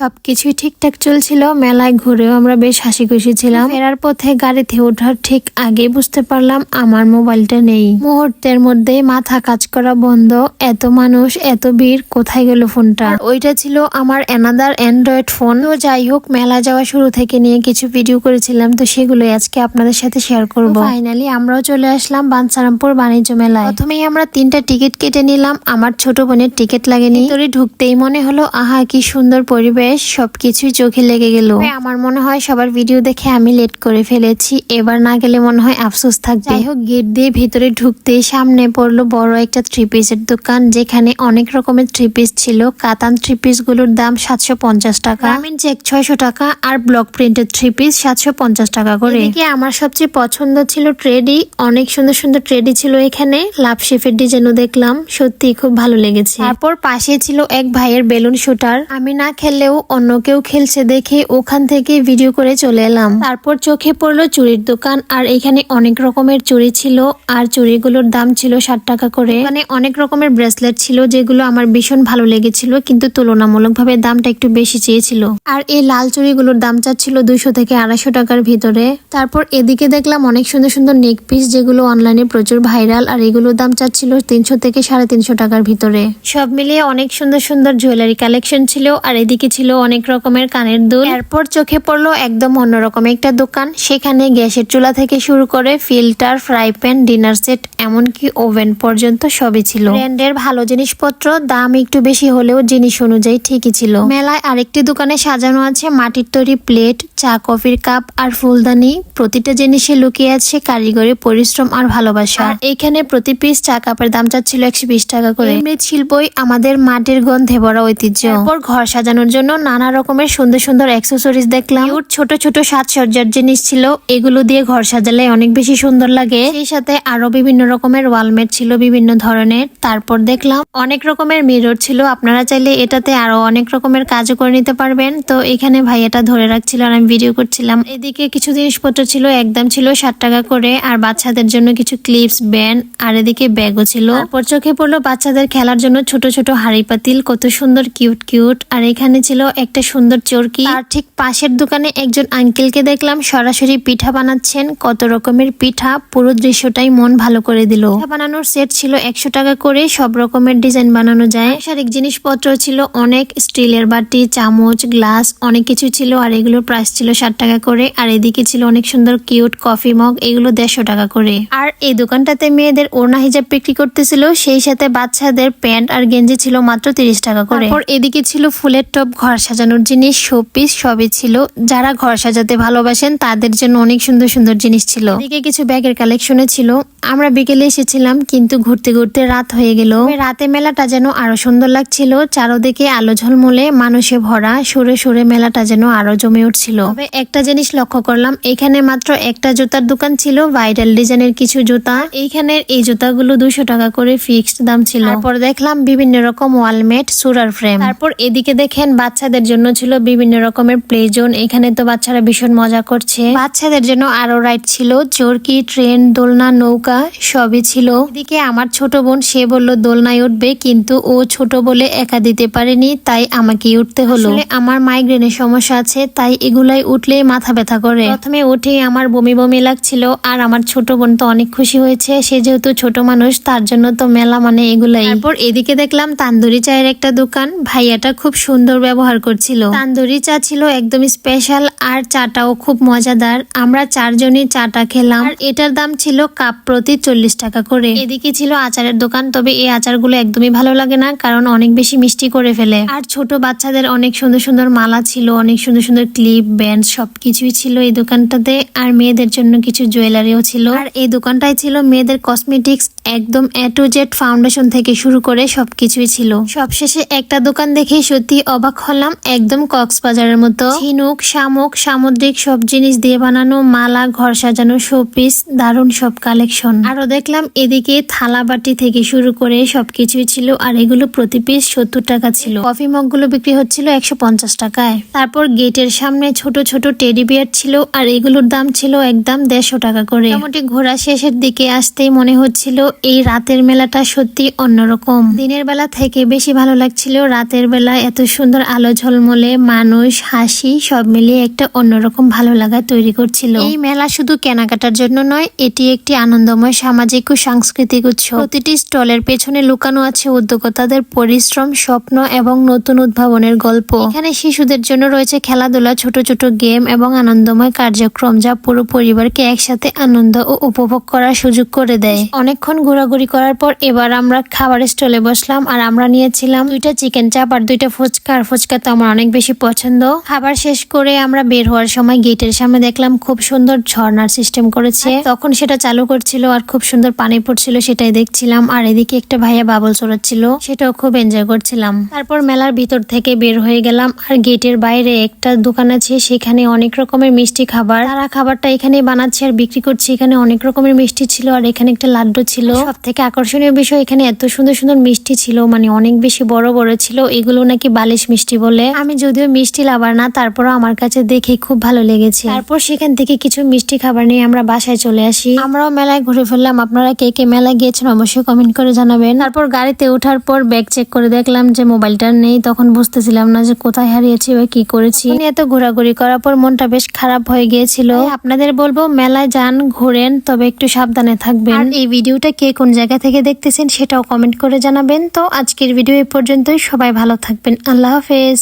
সবকিছুই ঠিকঠাক চলছিল মেলায় ঘুরেও আমরা বেশ হাসি খুশি ছিলাম। ফেরার পথে গাড়িতে ওঠার ঠিক আগে বুঝতে পারলাম আমার মোবাইলটা নেই। মুহূর্তের মধ্যে মাথা কাজ করা বন্ধ এত মানুষ এত ভিড় কোথায় গেল ফোনটা? ওইটা ছিল আমার অ্যানাদার অ্যান্ড্রয়েড ফোন তো যাই হোক মেলা যাওয়া শুরু থেকে নিয়ে কিছু ভিডিও করেছিলাম তো সেগুলোই আজকে আপনাদের সাথে শেয়ার করব। ফাইনালি আমরাও চলে আসলাম বাঞ্ছারামপুর বাণিজ্য মেলায়। প্রথমেই আমরা তিনটা টিকিট কেটে নিলাম আমার ছোট বোনের টিকিট লাগেনি। ভিতরে ঢুকতেই মনে হলো আহা কি সুন্দর পরিবেশ। সবকিছুই চোখে লেগে গেল। আমার মনে হয় সবার ভিডিও দেখে আমি লেট করে ফেলেছি। এবার না গেলে মনে হয় আফসোস থাকবে। যাই হোক গেট দিয়ে ভিতরে ঢুকতে সামনে পড়ল বড় একটা থ্রি পিসের দোকান যেখানে অনেক রকমের থ্রি পিস ছিল। কাতান থ্রি পিসগুলোর দাম সাতশো পঞ্চাশ টাকা। গ্রামীণ চেক ছয়শো টাকা আর ব্লক প্রিন্টের থ্রি পিস সাতশো পঞ্চাশ টাকা করে। এদিকে আমার সবচেয়ে পছন্দ ছিল ট্রেডি অনেক সুন্দর সুন্দর ট্রেডি ছিল এখানে। লাভ শেফের ডিজাইনও দেখলাম। সত্যি খুব ভালো লেগেছে। তারপর পাশে ছিল এক ভাইয়ের বেলুন শুটার আমি না খেললেও অন্য কেউ খেলছে দেখে ওখান থেকে ভিডিও করে চলে এলাম। তারপর চোখে পড়ল চুরির দোকান, আর এখানে অনেক রকমের চুড়ি ছিল, আর চুড়িগুলোর দাম ছিল ষাট টাকা করে। মানে অনেক রকমের ব্রেসলেট ছিল, যেগুলো আমার ভীষণ ভালো লেগেছিল, কিন্তু তুলনামূলকভাবে দামটা একটু বেশি চেয়েছিল। আর এই লাল চুড়িগুলোর দাম চাচ্ছিল দুইশো থেকে আড়াইশো টাকার ভিতরে। তারপর এদিকে দেখলাম অনেক সুন্দর সুন্দর নেক পিস, যেগুলো অনলাইনে প্রচুর ভাইরাল, আর এগুলোর দাম চাচ্ছিল তিনশো থেকে সাড়ে তিনশো টাকার ভিতরে। সব মিলিয়ে অনেক সুন্দর সুন্দর জুয়েলারি কালেকশন ছিল, আর এদিকে ছিল অনেক রকমের কানের দুল। এরপর চোখে পড়ল একদম অন্যরকম একটা দোকান। সেখানে গ্যাসের চুলা থেকে শুরু করে filter, fry pan, dinner set, এমনকি ওভেন পর্যন্ত সবই ছিল। ব্র্যান্ডের ভালো জিনিসপত্র, দাম একটু বেশি হলেও জিনিস অনুযায়ী ঠিকই ছিল। মেলায় আরেকটি দোকানে সাজানো আছে মাটির তৈরি প্লেট, চা, কফির কাপ আর ফুলদানি। প্রতিটা জিনিসে লুকিয়ে আছে কারিগরি পরিশ্রম আর ভালোবাসা। এখানে প্রতি পিস চা কাপের দাম চাচ্ছিল একশো বিশ টাকা করে। মৃৎ শিল্পই আমাদের মাটির গন্ধে ভরা ঐতিহ্য। ঘর সাজানোর জন্য নানা রকমের সুন্দর সুন্দর অ্যাক্সেসরিজ দেখলাম। Cute ছোট ছোট সাজসজ্জার জিনিস ছিল। এগুলো দিয়ে ঘর সাজালে অনেক বেশি সুন্দর লাগে। সেই সাথে আরও বিভিন্ন রকমের ওয়ালমেট ছিল বিভিন্ন ধরনের। তারপর দেখলাম অনেক রকমের মিরর ছিল। আপনারা চাইলে এটাতে আরও অনেক রকমের কাজও করে নিতে পারবেন। তো এখানে ভাই এটা ধরে রাখছিল আর আমি ভিডিও করছিলাম। এদিকে কিছু জিনিসপত্র ছিল, একদম ছিল ষাট টাকা করে। আর বাচ্চাদের জন্য কিছু ক্লিপস ব্যান্ড আর এদিকে ব্যাগও ছিল। তারপর চোখে পড়ল বাচ্চাদের খেলার জন্য ছোট ছোট হাড়ি পাতিল। কত সুন্দর কিউট কিউট আর এখানে ছিল একটা সুন্দর চরকি। আর ঠিক পাশের দোকানে একজন আঙ্কেলকে দেখলাম সরাসরি পিঠা বানাচ্ছেন। কত রকমের পিঠা পুরো দৃশ্যটাই মন ভালো করে দিল। পিঠা বানানোর সেট ছিল একশো টাকা করে সব রকমের ডিজাইন বানানো যায়। সারিক জিনিসপত্র ছিল অনেক স্টিলের বাটি চামচ গ্লাস অনেক কিছু ছিল আর এগুলোর প্রাইস ছিল ষাট টাকা করে। আর এদিকে ছিল অনেক সুন্দর কিউট কফি মগ এগুলো দেড়শো টাকা করে। আর এই দোকানটাতে মেয়েদের ওড়না হিজাব বিক্রি করতেছিল সেই সাথে বাচ্চাদের প্যান্ট আর গেঞ্জি ছিল মাত্র তিরিশ টাকা করে। এদিকে ছিল ফুলের টপ ঘর সাজানোর জিনিস শোপিস সবই ছিল। যারা ঘর সাজাতে ভালোবাসেন, তাদের জন্য অনেক সুন্দর সুন্দর জিনিস ছিল। এদিকে কিছু ব্যাগের কালেকশনে ছিল। আমরা বিকেলে এসেছিলাম, কিন্তু ঘুরতে ঘুরতে রাত হয়ে গেল। রাতে মেলাটা যেন আরও সুন্দর লাগছিল। চারোদিকে আলো ঝলমলে, মানুষে ভরা, সরে সরে মেলাটা যেন আরও জমে উঠছিল। তবে একটা জিনিস লক্ষ্য করলাম, এখানে মাত্র একটা জুতার দোকান ছিল ভাইরাল ডিজাইনের কিছু জুতা। এইখানের এই জুতাগুলো দুশো টাকা করে ফিক্সড দাম ছিল। তারপর দেখলাম বিভিন্ন রকম ওয়ালমেট, সুরার ফ্রেম তারপর এদিকে দেখেন বাচ্চাদের জন্য ছিল বিভিন্ন রকমের প্লে জোন এখানে তো বাচ্চারা ভীষণ মজা করছে। বাচ্চাদের জন্য আরও রাইড ছিল। চরকি ট্রেন দোলনা, নৌকা সবই ছিল। এদিকে আমার ছোট বোন, সে বলল, দোলনায় উঠবে। কিন্তু ও ছোট বলে একা দিতে পারেনি, তাই আমাকেই উঠতে হলো। আমার মাইগ্রেনের সমস্যা আছে, তাই এগুলাই উঠলে মাথা ব্যথা করে। প্রথমে উঠে আমার বমি বমি লাগছিল, আর আমার ছোট বোন তো অনেক খুশি হয়েছে। সে যেহেতু ছোট মানুষ, তার জন্য তো মেলা মানে এগুলাই। তারপর এদিকে দেখলাম, তান্দুরি চায়ের একটা দোকান। ভাইয়াটা খুব সুন্দর ব্যবহার করছিল। তান্দুরি চা ছিল একদম স্পেশাল আর চাটাও খুব মজাদার। আমরা চারজনই চাটা খেলাম। আর এটার দাম ছিল কাপ প্রতি চল্লিশ টাকা করে। এদিকে ছিল আচারের দোকান, তবে এই আচারগুলো একদমই ভালো লাগে না, কারণ অনেক বেশি মিষ্টি করে ফেলে। আর ছোট বাচ্চাদের অনেক সুন্দর সুন্দর মালা ছিল, অনেক সুন্দর সুন্দর ক্লিপ ব্যান্ড সবকিছুই ছিল এই দোকানটাতে। আর মেয়েদের জন্য কিছু জুয়েলারিও ছিল। আর এই দোকানটাই ছিল মেয়েদের কসমেটিক্স একদম এ টু জেড ফাউন্ডেশন থেকে শুরু করে সবকিছুই ছিল। সবশেষে একটা দোকান দেখেই সত্যি অবাক হলাম একদম কক্সবাজারের মতো। ঝিনুক, শামুক, সামুদ্রিক সব জিনিস দিয়ে বানানো, মালা, ঘর সাজানো, শোপিস, দারুণ সব কালেকশন আরও দেখলাম এদিকে থালা বাটি থেকে শুরু করে সবকিছুই ছিল আর এগুলো প্রতি পিস সত্তর টাকা ছিল। কফি মগগুলো বিক্রি হচ্ছিল একশো পঞ্চাশ টাকায়। তারপর গেটের সামনে ছোট ছোট টেডি বিয়ার ছিল আর এগুলোর দাম ছিল একদম দেড়শো টাকা করে। মোটামুটি ঘোরা শেষের দিকে আসতেই মনে হচ্ছিল এই রাতের মেলাটা সত্যি অন্যরকম। দিনের বেলা থেকে বেশি ভালো লাগছিল। রাতের বেলা এত সুন্দর আলো আলো ঝলমলে, মানুষ, হাসি, সব মিলিয়ে একটা অন্যরকম ভালো লাগা তৈরি করছিল। এই মেলা শুধু কেনাকাটার জন্য নয়, এটি একটি আনন্দময় সামাজিক ও সাংস্কৃতিক উৎসব। প্রতিটি স্টলের পেছনে লুকানো আছে উদ্যোক্তাদের পরিশ্রম, স্বপ্ন এবং নতুন উদ্ভাবনের গল্প। এখানে শিশুদের জন্য রয়েছে খেলাধুলা, ছোট ছোট গেম এবং আনন্দময় কার্যক্রম যা পুরো পরিবারকে একসাথে আনন্দ ও উপভোগ করার সুযোগ করে দেয়। অনেকক্ষণ ঘোরাঘুরি করার পর এবার আমরা খাবারের স্টলে বসলাম আর আমরা নিয়েছিলাম দুইটা চিকেন চাপ আর দুইটা ফুচকা। আর ফুচকা তো আমার অনেক বেশি পছন্দ। খাবার শেষ করে আমরা বের হওয়ার সময় গেটের সামনে দেখলাম খুব সুন্দর ঝর্ণার সিস্টেম করেছে। তখন সেটা চালু করছিল আর খুব সুন্দর পানি পড়ছিল সেটাই দেখছিলাম। আর এদিকে একটা ভাইয়া বাবল চড়াচ্ছিল, সেটাও খুব এনজয় করছিলাম। তারপর মেলার ভিতর থেকে বের হয়ে গেলাম আর গেটের বাইরে একটা দোকান আছে, সেখানে অনেক রকমের মিষ্টি খাবার। তারা খাবারটা এখানে বানাচ্ছে আর বিক্রি করছে, এখানে অনেক রকমের মিষ্টি ছিল আর এখানে একটা লাড্ডু ছিল। সব থেকে আকর্ষণীয় বিষয় এখানে এত সুন্দর সুন্দর মিষ্টি ছিল মানে অনেক বেশি বড় বড় ছিল, এগুলো নাকি বালিশ মিষ্টি বলে আমি যদিও মিষ্টি লাভার না, তারপরও আমার কাছে দেখে খুব ভালো লেগেছে। তারপর সেখান থেকে কিছু মিষ্টি খাবার নিয়ে আমরা বাসায় চলে আসি। আমরাও মেলায় ঘুরে ফেললাম। আপনারা কে কে মেলায় গিয়েছেন অবশ্যই কমেন্ট করে জানাবেন। তারপর গাড়িতে ওঠার পর ব্যাগ চেক করে দেখলাম যে মোবাইলটা নেই। তখন বুঝতেছিলাম না যে কোথায় হারিয়েছি বা কি করেছি। এত ঘোরাঘুরি করার পর মনটা বেশ খারাপ হয়ে গিয়েছিল। আপনাদের বলব, মেলায় যান, ঘোরেন, তবে একটু সাবধানে থাকবেন। এই ভিডিওটা কে কোন জায়গা থেকে দেখতেছেন সেটাও কমেন্ট করে জানাবেন। তো আজকের ভিডিও এই পর্যন্তই। সবাই ভালো থাকবেন। আল্লাহ হাফেজ।